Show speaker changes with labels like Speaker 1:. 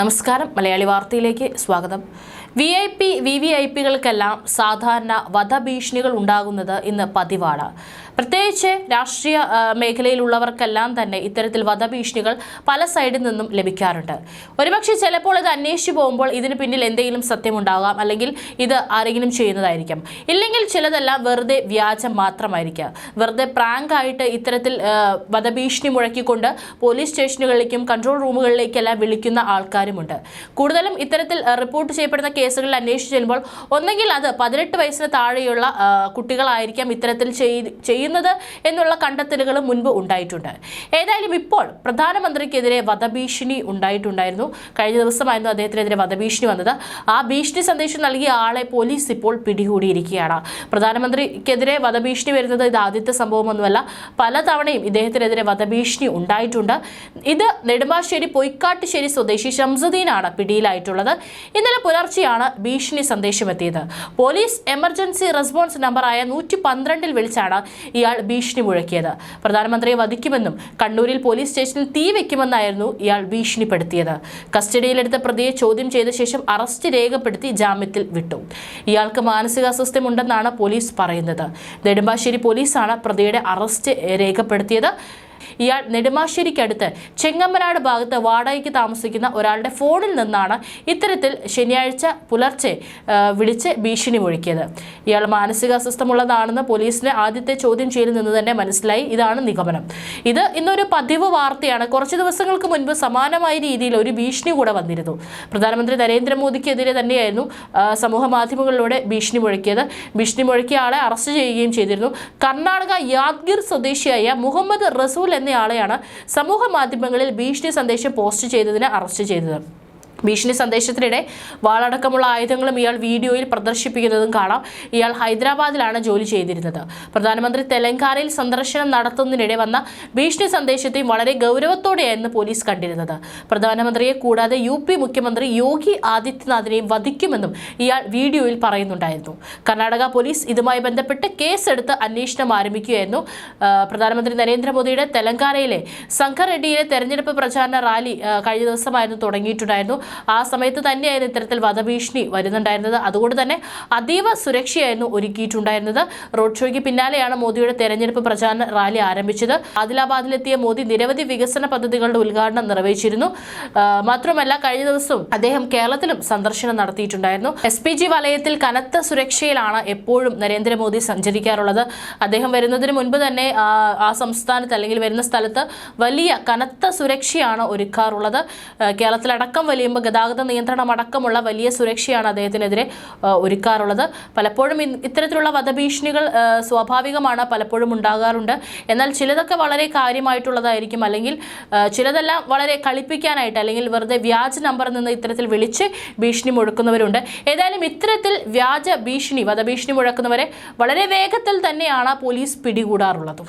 Speaker 1: നമസ്കാരം. മലയാളി വാർത്തയിലേക്ക് സ്വാഗതം. V I P V V I പികൾക്കെല്ലാം സാധാരണ വധഭീഷണികൾ ഉണ്ടാകുന്നത് ഇന്ന് പതിവാണ്. പ്രത്യേകിച്ച് രാഷ്ട്രീയ മേഖലയിലുള്ളവർക്കെല്ലാം തന്നെ ഇത്തരത്തിൽ വധഭീഷണികൾ പല സൈഡിൽ നിന്നും ലഭിക്കാറുണ്ട്. ഒരുപക്ഷെ ചിലപ്പോൾ ഇത് അന്വേഷിച്ചു പോകുമ്പോൾ ഇതിന് പിന്നിൽ എന്തെങ്കിലും സത്യമുണ്ടാകാം അല്ലെങ്കിൽ ഇത് ആരെങ്കിലും ചെയ്യുന്നതായിരിക്കാം. ഇല്ലെങ്കിൽ ചിലതെല്ലാം വെറുതെ വ്യാജം മാത്രമായിരിക്കാം. വെറുതെ പ്രാങ്കായിട്ട് ഇത്തരത്തിൽ വധഭീഷണി മുഴക്കിക്കൊണ്ട് പോലീസ് സ്റ്റേഷനുകളിലേക്കും കൺട്രോൾ റൂമുകളിലേക്കെല്ലാം വിളിക്കുന്ന ആൾക്കാരുമുണ്ട്. കൂടുതലും ഇത്തരത്തിൽ റിപ്പോർട്ട് ചെയ്യപ്പെടുന്ന കേസുകളിൽ അന്വേഷിച്ച് ചെല്ലുമ്പോൾ ഒന്നെങ്കിൽ അത് പതിനെട്ട് വയസ്സിന് താഴെയുള്ള കുട്ടികളായിരിക്കാം ഇത്തരത്തിൽ ചെയ്- ചെയ്യുന്നത് എന്നുള്ള കണ്ടെത്തലുകൾ മുൻപ് ഉണ്ടായിട്ടുണ്ട്. ഏതായാലും ഇപ്പോൾ പ്രധാനമന്ത്രിക്കെതിരെ വധഭീഷണി ഉണ്ടായിട്ടുണ്ടായിരുന്നു. കഴിഞ്ഞ ദിവസമായിരുന്നു അദ്ദേഹത്തിനെതിരെ വധഭീഷണി വന്നത്. ആ ഭീഷണി സന്ദേശം നൽകിയ ആളെ പോലീസ് ഇപ്പോൾ പിടികൂടിയിരിക്കുകയാണ്. പ്രധാനമന്ത്രിക്കെതിരെ വധഭീഷണി വരുന്നത് ഇത് ആദ്യത്തെ സംഭവമൊന്നുമല്ല. പലതവണയും ഇദ്ദേഹത്തിനെതിരെ വധഭീഷണി ഉണ്ടായിട്ടുണ്ട്. ഇത് നെടുമ്പാശ്ശേരി പൊയ്ക്കാട്ടുശ്ശേരി സ്വദേശി ഷംസുദ്ദീനാണ് പിടിയിലായിട്ടുള്ളത്. ഇന്നലെ പുലർച്ചെയാണ് ഭീഷണി സന്ദേശം എത്തിയത് പോലീസ് എമർജൻസി റെസ്പോൺസ് നമ്പറായ നൂറ്റി പന്ത്രണ്ടിൽ വിളിച്ചാണ് ഇയാൾ ഭീഷണി മുഴക്കിയത്. പ്രധാനമന്ത്രിയെ വധിക്കുമെന്നും കണ്ണൂരിൽ പോലീസ് സ്റ്റേഷനിൽ തീ വെക്കുമെന്നായിരുന്നു ഇയാൾ ഭീഷണിപ്പെടുത്തിയത്. കസ്റ്റഡിയിലെടുത്ത പ്രതിയെ ചോദ്യം ചെയ്ത ശേഷം അറസ്റ്റ് രേഖപ്പെടുത്തി ജാമ്യത്തിൽ വിട്ടു. ഇയാൾക്ക് മാനസികാസ്വസ്ഥ്യമുണ്ടെന്നാണ് പോലീസ് പറയുന്നത്. നെടുമ്പാശ്ശേരി പോലീസാണ് പ്രതിയുടെ അറസ്റ്റ് രേഖപ്പെടുത്തിയത്. ഇയാൾ നെടുമാശ്ശേരിക്കടുത്ത് ചെങ്ങമ്മനാട് ഭാഗത്ത് വാടകയ്ക്ക് താമസിക്കുന്ന ഒരാളുടെ ഫോണിൽ നിന്നാണ് ഇത്തരത്തിൽ ശനിയാഴ്ച പുലർച്ചെ വിളിച്ച് ഭീഷണി മുഴക്കിയത് ഇയാൾ മാനസിക അസ്വസ്ഥമുള്ളതാണെന്ന് പോലീസിന് ആദ്യത്തെ ചോദ്യം ചെയ്യലിൽ നിന്ന് തന്നെ മനസ്സിലായി. ഇതാണ് നിഗമനം. ഇത് ഇന്നൊരു പതിവ് വാർത്തയാണ്. കുറച്ച് ദിവസങ്ങൾക്ക് മുൻപ് സമാനമായ രീതിയിൽ ഒരു ഭീഷണി കൂടെ വന്നിരുന്നു. പ്രധാനമന്ത്രി നരേന്ദ്രമോദിക്കെതിരെ തന്നെയായിരുന്നു സമൂഹ മാധ്യമങ്ങളിലൂടെ ഭീഷണി മുഴക്കിയത് ഭീഷണി മുഴക്കിയ ആളെ അറസ്റ്റ് ചെയ്യുകയും ചെയ്തിരുന്നു. കർണാടക യാദ്ഗിർ സ്വദേശിയായ മുഹമ്മദ് റസൂൽ എന്നയാളെയാണ് സമൂഹ മാധ്യമങ്ങളിൽ ഭീഷണി സന്ദേശം പോസ്റ്റ് ചെയ്തതിന് അറസ്റ്റ് ചെയ്തത്. ഭീഷണി സന്ദേശത്തിനിടെ വാളടക്കമുള്ള ആയുധങ്ങളും ഇയാൾ വീഡിയോയിൽ പ്രദർശിപ്പിക്കുന്നതും കാണാം. ഇയാൾ ഹൈദരാബാദിലാണ് ജോലി ചെയ്തിരുന്നത്. പ്രധാനമന്ത്രി തെലങ്കാനയിൽ സന്ദർശനം നടത്തുന്നതിനിടെ വന്ന ഭീഷണി സന്ദേശത്തെയും വളരെ ഗൗരവത്തോടെയായിരുന്നു പോലീസ് കണ്ടിരുന്നത്. പ്രധാനമന്ത്രിയെ കൂടാതെ യു മുഖ്യമന്ത്രി യോഗി ആദിത്യനാഥിനെയും വധിക്കുമെന്നും ഇയാൾ വീഡിയോയിൽ പറയുന്നുണ്ടായിരുന്നു. കർണാടക പോലീസ് ഇതുമായി ബന്ധപ്പെട്ട് കേസെടുത്ത് അന്വേഷണം ആരംഭിക്കുകയായിരുന്നു. പ്രധാനമന്ത്രി നരേന്ദ്രമോദിയുടെ തെലങ്കാനയിലെ സംഘറെഡ്ഡിയിലെ തെരഞ്ഞെടുപ്പ് പ്രചാരണ റാലി കഴിഞ്ഞ ദിവസമായിരുന്നു തുടങ്ങിയിട്ടുണ്ടായിരുന്നു. ആ സമയത്ത് തന്നെയായിരുന്നു ഇത്തരത്തിൽ വധഭീഷണി വരുന്നുണ്ടായിരുന്നത്. അതുകൊണ്ട് തന്നെ അതീവ സുരക്ഷയായിരുന്നു ഒരുക്കിയിട്ടുണ്ടായിരുന്നത്. റോഡ് ഷോയ്ക്ക് പിന്നാലെയാണ് മോദിയുടെ തെരഞ്ഞെടുപ്പ് പ്രചാരണ റാലി ആരംഭിച്ചത്. ആദിലാബാദിലെത്തിയ മോദി നിരവധി വികസന പദ്ധതികളുടെ ഉദ്ഘാടനം നിർവഹിച്ചിരുന്നു. മാത്രമല്ല കഴിഞ്ഞ ദിവസവും അദ്ദേഹം കേരളത്തിലും സന്ദർശനം നടത്തിയിട്ടുണ്ടായിരുന്നു. എസ് പി ജി വലയത്തിൽ കനത്ത സുരക്ഷയിലാണ് എപ്പോഴും നരേന്ദ്രമോദി സഞ്ചരിക്കാറുള്ളത്. അദ്ദേഹം വരുന്നതിന് മുൻപ് തന്നെ ആ, സംസ്ഥാനത്ത് അല്ലെങ്കിൽ വരുന്ന സ്ഥലത്ത് വലിയ കനത്ത സുരക്ഷയാണ് ഒരുക്കാറുള്ളത്. കേരളത്തിലടക്കം വലിയുമ്പോൾ ഗതാഗത നിയന്ത്രണം അടക്കമുള്ള വലിയ സുരക്ഷയാണ് അദ്ദേഹത്തിനെതിരെ ഒരുക്കാറുള്ളത്. പലപ്പോഴും ഇത്തരത്തിലുള്ള വധഭീഷണികൾ സ്വാഭാവികമാണ് പലപ്പോഴും ഉണ്ടാകാറുണ്ട്. എന്നാൽ ചിലതൊക്കെ വളരെ കാര്യമായിട്ടുള്ളതായിരിക്കും. അല്ലെങ്കിൽ ചിലതെല്ലാം വളരെ കളിപ്പിക്കാനായിട്ട് അല്ലെങ്കിൽ വെറുതെ വ്യാജ നമ്പറിൽ നിന്ന് ഇത്തരത്തിൽ വിളിച്ച് ഭീഷണി മുഴക്കുന്നവരുണ്ട്. ഏതായാലും ഇത്തരത്തിൽ വ്യാജ ഭീഷണി വധഭീഷണി മുഴക്കുന്നവരെ വളരെ വേഗത്തിൽ തന്നെയാണ് പോലീസ് പിടികൂടാറുള്ളത്.